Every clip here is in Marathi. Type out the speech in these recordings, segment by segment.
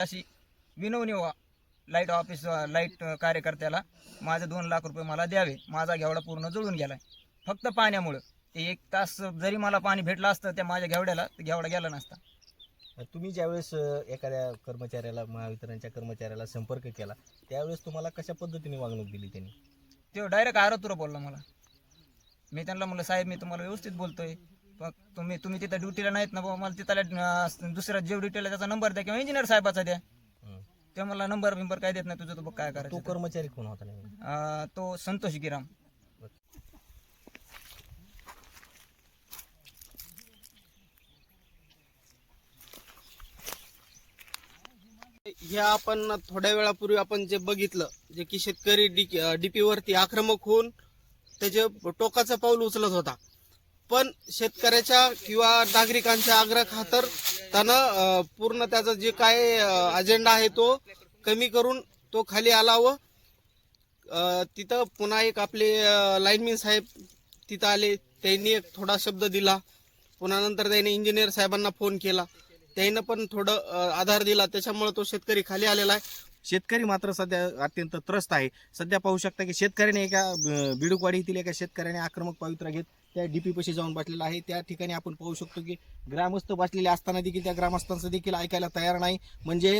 अशी विनवणी व्हा. लाइट ऑफिस लाइट कार्यकर्त्याला माझे दोन लाख रुपये मला द्यावे. माझा घेवडा पूर्ण जळून गेलाय. फक्त पाण्यामुळं. ते एक तास जरी मला पाणी भेटलं असतं त्या माझ्या घेवड्याला तर घेवडा गेला नसता. तुम्ही ज्यावेळेस एखाद्या कर्मचाऱ्याला महावितरणच्या कर्मचाऱ्याला संपर्क केला त्यावेळेस तुम्हाला कशा पद्धतीने वागणूक दिली त्यांनी? ते डायरेक्ट आरतुरा बोलला मला. मी त्यांना म्हणलं साहेब मी तुम्हाला व्यवस्थित बोलतोय. तुम्ही तुम्ही तिथं ड्युटीला नाहीत ना बाबा मला तिथला दुसऱ्या जे ड्युटीला त्याचा नंबर द्या किंवा इंजिनियर साहेबाचा द्या. ते मला नंबर बिंबर काय देत नाही तुझं तू बघ काय तो करायचं ते. कर्मचारी कोण होता नेमका? अं, तो संतोष गिराम हे आपण थोड्या वेळापूर्वी आपण जे बघितलं जे की शेतकरी डीपी वरती आक्रमक होऊन त्याचे टोकाचं पाऊल उचलत होता पण शेतकऱ्याच्या किंवा नागरिकांच्या आग्रह खातर त्यानं पूर्ण त्याचा जे काय अजेंडा आहे तो कमी करून तो खाली आला व तिथं पुन्हा एक आपले लाईनमॅन साहेब तिथं आले. त्यांनी एक थोडा शब्द दिला. पुन्हा नंतर त्याने इंजिनियर साहेबांना फोन केला. त्यानं पण थोडं आधार दिला. त्याच्यामुळे तो शेतकरी खाली आलेला आहे. शेतकरी मात्र सध्या अत्यंत त्रस्त आहे. सध्या पाहू शकता की शेतकऱ्याने एका अ, येथील एका शेतकऱ्याने आक्रमक पवित्रा घेत त्या डीपी पशी जाऊन बसलेला आहे. त्या ठिकाणी आपण पाहू शकतो की ग्रामस्थ बसलेले असताना देखील त्या ग्रामस्थांचं देखील ऐकायला तयार नाही. म्हणजे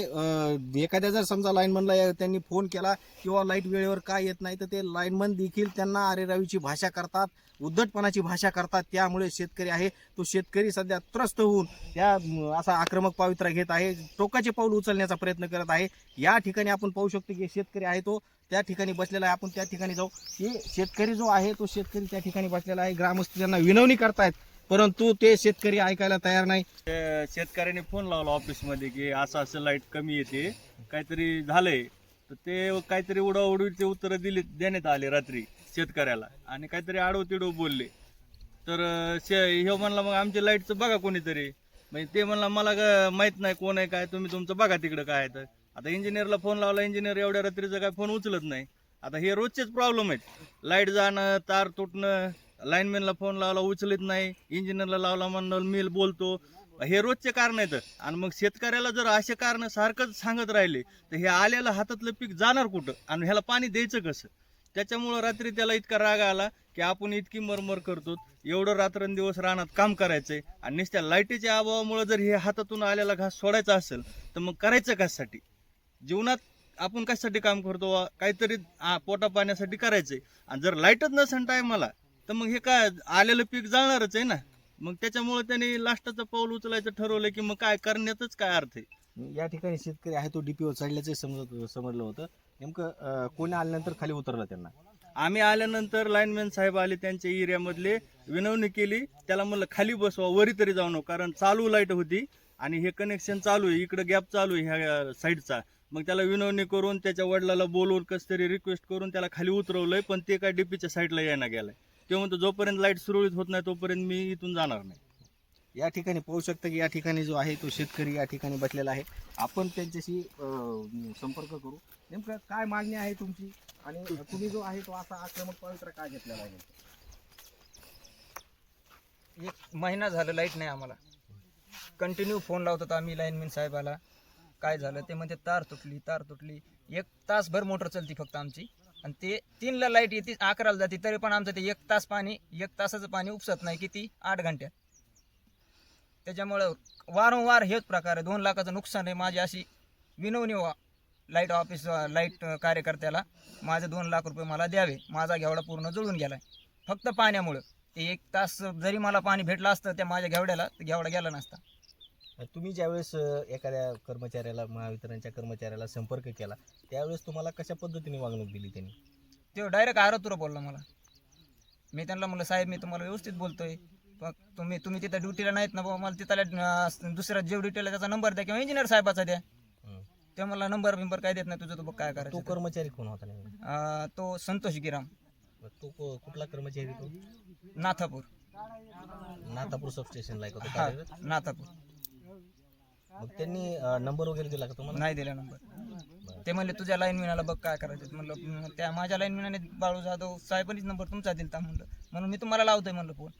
एखाद्या जर समजा लाईनमनला त्यांनी फोन केला किंवा लाइट वेळेवर काय येत नाही तर ते लाईनमन देखील त्यांना अरेरावीची भाषा करतात उद्धटपणाची भाषा करतात. त्यामुळे शेतकरी आहे. तो शेतकरी सध्या त्रस्त होऊन त्या असा आक्रमक पावित्रा घेत आहे. टोकाचे पाऊल उचलण्याचा प्रयत्न करत आहे. या ठिकाणी आपण पाहू शकतो की शेतकरी आहे तो. त्या ठिकाणी बसलेला आहे. आपण त्या ठिकाणी जाऊ. की शेतकरी जो आहे तो शेतकरी त्या ठिकाणी बसलेला आहे. ग्रामस्थ त्यांना विनवणी करतायत. परंतु ते शेतकरी ऐकायला तयार नाही. शेतकऱ्याने फोन लावला ऑफिसमध्ये की असं असं लाइट कमी येते. काहीतरी झालंय. तर ते काहीतरी उडवाउडवीचे उत्तर दिले देण्यात आले रात्री शेतकऱ्याला. आणि काहीतरी आडवतिडव बोलले. तर शे हे म्हणला मग आमच्या लाईटचं बघा कोणीतरी. म्हणजे ते म्हणला मला माहीत नाही कोण आहे काय तुम्ही तुमचं बघा तिकडं काय आहे तर. आता इंजिनियरला फोन लावला इंजिनियर एवढ्या रात्रीचं काय फोन उचलत नाही. आता हे रोजचेच प्रॉब्लेम आहेत. लाइट जाणं तार तुटणं लाईनमॅनला फोन लावला उचलत नाही. इंजिनियरला लावला म्हणलं मिल बोलतो. हे रोजचे कारण आहेत. आणि मग शेतकऱ्याला जर असे कारण सारखंच सांगत राहिले तर हे आलेलं हातातलं पीक जाणार कुठं? आणि ह्याला पाणी द्यायचं कसं? त्याच्यामुळं रात्री त्याला इतका राग आला की आपण इतकी मरमर करतो. एवढं रात्रंदिवस रानात काम करायचंय. आणि नुसत्या लाईटीच्या अभावामुळे जर हे हातातून आलेला घास सोडायचा असेल तर मग करायचं कशासाठी? जीवनात आपण कशासाठी काम करतो? काहीतरी पोटा पाण्यासाठी करायचंय. आणि जर लाईटच नसेल टायमाला तर मग हे काय आलेलं पीक जळणारच आहे ना? मग त्याच्यामुळे त्यांनी लास्टाचं पाऊल उचलायचं ठरवलं की मग काय करण्यातच काय अर्थ आहे? या ठिकाणी शेतकरी आहे तो डीपीवर चढल्याचं समजत समजलं होतं. नेमकं कोणी आल्यानंतर खाली उतरलं त्यांना? आम्ही आल्यानंतर लाईनमॅन साहेब आले त्यांच्या एरियामधले विनवणी केली. त्याला म्हणलं खाली बसवा वरी तरी जाऊ नको कारण चालू लाइट होती आणि हे कनेक्शन चालू आहे इकडं गॅप चालू आहे ह्या साईडचा मग त्याला विनवणी करून त्याच्या वडिलाला बोलवून कसं तरी रिक्वेस्ट करून त्याला खाली उतरवलंय पण ते काय डीपीच्या साईडला यायला गेलाय. ते म्हणतो जोपर्यंत लाइट सुरळीत होत नाही तोपर्यंत मी इथून जाणार नाही. या ठिकाणी पाहू शकता की या ठिकाणी जो आहे तो शेतकरी या ठिकाणी बसलेला आहे. आपण त्यांच्याशी अ, संपर्क करू. नेमकं काय मागणी आहे तुमची? आणि तुम्ही जो आहे तो असा आक्रमक पवित्र काय घेतलेला आहे? एक महिना झालं लाइट नाही आम्हाला. कंटिन्यू फोन लावत होतो आम्ही लाईनमॅन साहेबाला. काय झालं ते म्हणते तार तुटली तार तुटली. एक तासभर मोटर चालती फक्त आमची. आणि ते तीनला लाइट येते अकराला जाते तरी पण आमचं ते एक तास पाणी एक तासाचं पाणी उपसत नाही किती? आठ घंट्यात त्याच्यामुळं वारंवार हेच प्रकार आहे. दोन लाखाचं नुकसान आहे. माझी अशी विनवणी व्हा. लाइट ऑफिस लाइट कार्यकर्त्याला माझे दोन लाख रुपये मला द्यावे. माझा घेवडा पूर्ण जुळून गेलाय. फक्त पाण्यामुळं. ते एक तास जरी मला पाणी भेटलं असतं त्या माझ्या घेवड्याला तर घेवडा गेला नसता. तुम्ही ज्यावेळेस एखाद्या कर्मचाऱ्याला महावितरणच्या कर्मचाऱ्याला संपर्क केला त्यावेळेस तुम्हाला कशा पद्धतीने वागणूक दिली त्यांनी ते डायरेक्ट आरतुरा बोलला मला मी त्यांना म्हणलं साहेब मी तुम्हाला व्यवस्थित बोलतोय पण तुम्ही तुम्ही तिथं ड्युटीला नाहीत ना बाबा मला तिथला दुसऱ्या जे ड्युटीला त्याचा नंबर द्या किंवा इंजिनियर साहेबाचा द्या. ते मला नंबर बिंबर काय देत नाही तुझं तू बघ काय करायचं ते. कर्मचारी कोण होता? अं, तो संतोष गिराम तो कुठला कर्मचारी तो नाथापूर नाथापूर सबस्टेशनला. नाथापूर मग त्यांनी नंबर वगैरे दिला का तुम्हाला? नाही दिला नंबर ते म्हणले तुझ्या लाईन मिनाला बघ काय करायचं म्हणलं त्या माझ्या लाईन मिनाने बाळू जाधव साहेबांनीच नंबर तुमचा दिलता. म्हणलं म्हणून मी तुम्हाला लावतोय. म्हणलं फोन.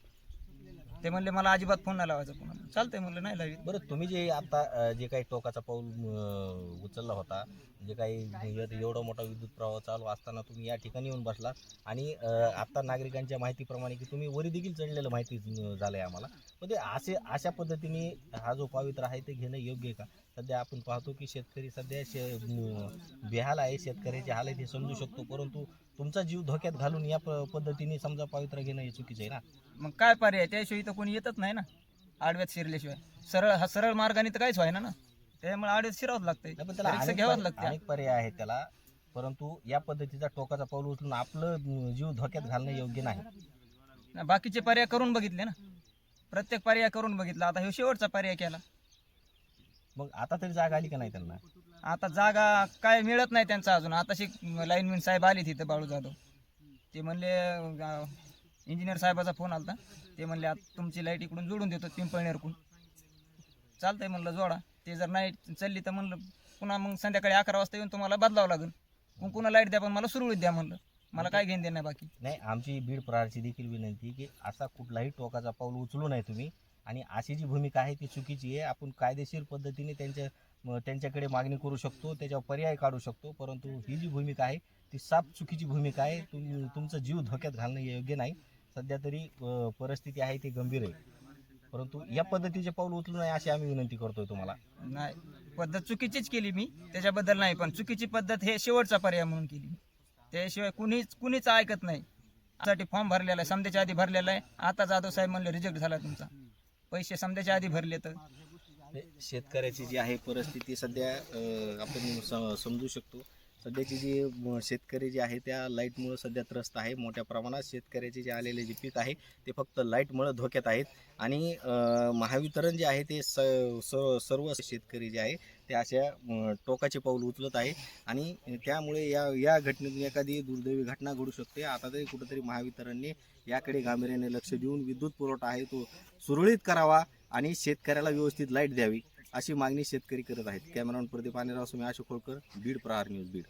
ते म्हणले मला अजिबात फोन नाही लावायचा पुन्हा. चालतंय म्हणलं नाही लावीत. बरं तुम्ही जे आता अं, जे काही टोकाचा पाऊल अं, उचलला होता जे काही एव- एवढा मोठा विद्युत प्रवाह चालू असताना तुम्ही या ठिकाणी येऊन बसला आणि अं, आता नागरिकांच्या माहितीप्रमाणे की तुम्ही वरी देखील चढलेलं माहिती अं, झालंय आम्हाला. म्हणजे असे अशा पद्धतीने हा जो पवित्र आहे ते घेणं योग्य आहे का? सध्या आपण पाहतो की शेतकरी सध्या शे बेहाल आहे. शेतकऱ्याचे हाल आहे ते समजू शकतो. परंतु तुमचा जीव धोक्यात घालून या प- पद्धतीने समजा पवित्र घेणं हे चुकीचं आहे ना? मग काय पर्याय? त्याशिवाय तर कोणी येतच नाही ना? आडव्यात शिरल्याशिवाय. सरळ हा सरळ मार्गाने तर काहीच व्हायना ना? त्यामुळे आडव्यात शिरावंच लागतंय. नाही, पण त्याला अनेक घ्यावंच पर्याय- लागते अनेक पर्याय आहेत त्याला. परंतु या पद्धतीचा टोकाचा पाऊल उचलून आपलं अं, जीव धोक्यात घालणं योग्य नाही. ना, बाकीचे पर्याय करून बघितले ना? प्रत्येक पर्याय करून बघितला. आता हे शेवटचा पर्याय केला. मग आता तरी जाग आली का नाही त्यांना? आता जागा काय मिळत नाही त्यांचा अजून. आताशी लाईनमॅन साहेब आले तिथं बाळू जाधव. ते म्हणले इंजिनियर साहेबाचा फोन आलता. ते म्हणले आता तुमची लाइट इकडून जोडून देतो पिंपळनेरकून. चालतंय म्हणलं जोडा. ते जर नाही चालली तर म्हणलं पुन्हा मग संध्याकाळी अकरा वाजता येऊन तुम्हाला बदलावं लागेल. मग पुन्हा लाइट द्या पण मला सुरळीत द्या म्हणलं. मला काय घेऊन देणं बाकी. नाही आमची बीड प्रहारची देखील विनंती की असा कुठलाही टोकाचा पाऊल उचलू नये तुम्ही. आणि अशी जी भूमिका आहे ती चुकीची आहे. आपण कायदेशीर पद्धतीने त्यांच्या त्यांच्याकडे मागणी करू शकतो त्याच्यावर पर्याय काढू शकतो. परंतु ही जी भूमिका आहे ती साफ चुकीची भूमिका आहे. तुम तुमचा जीव धोक्यात घालणं योग्य नाही. सध्या तरी परिस्थिती आहे ती गंभीर आहे. परंतु या पद्धतीचे पाऊल उचलू नये अशी आम्ही विनंती करतोय तुम्हाला. नाही पद्धत चुकीचीच केली मी. त्याच्याबद्दल नाही पण चुकीची पद्धत हे शेवटचा पर्याय म्हणून केली त्याशिवाय कुणीच कुणीच ऐकत नाही. त्यासाठी फॉर्म भरलेला आहे समजेच्या आधी भरलेला आहे. आता जाधव साहेब म्हणले रिजेक्ट झाला तुमचा. पैसे समजायच्या आधी भरले तर? शेतकऱ्याची जी आहे परिस्थिती सध्या अं, आपण स- समजू शकतो. सध्याची जी म, शेतकरी जे आहे त्या लाईटमुळं सध्या त्रस्त आहे. मोठ्या प्रमाणात शेतकऱ्याचे जे आलेले जे पीक आहे ते फक्त लाईटमुळं धोक्यात आहेत. आणि महावितरण जे आहे ते स स- सर्व शेतकरी जे आहे ते अशा टोकाचे पाऊल उचलत आहे. आणि त्यामुळे या या घटनेतून एखादी दुर्दैवी घटना घडू शकते. आता तरी कुठंतरी महावितरणने याकडे गांभीर्याने लक्ष देऊन विद्युत पुरवठा आहे तो सुरळीत करावा आणि शेतकऱ्याला व्यवस्थित लाइट द्यावी. अशी मागणी शेतकरी करत आहेत. कॅमेरामन प्रदीप आणिराव सुमी अशोक होळकर बीड प्रहार न्यूज बीड.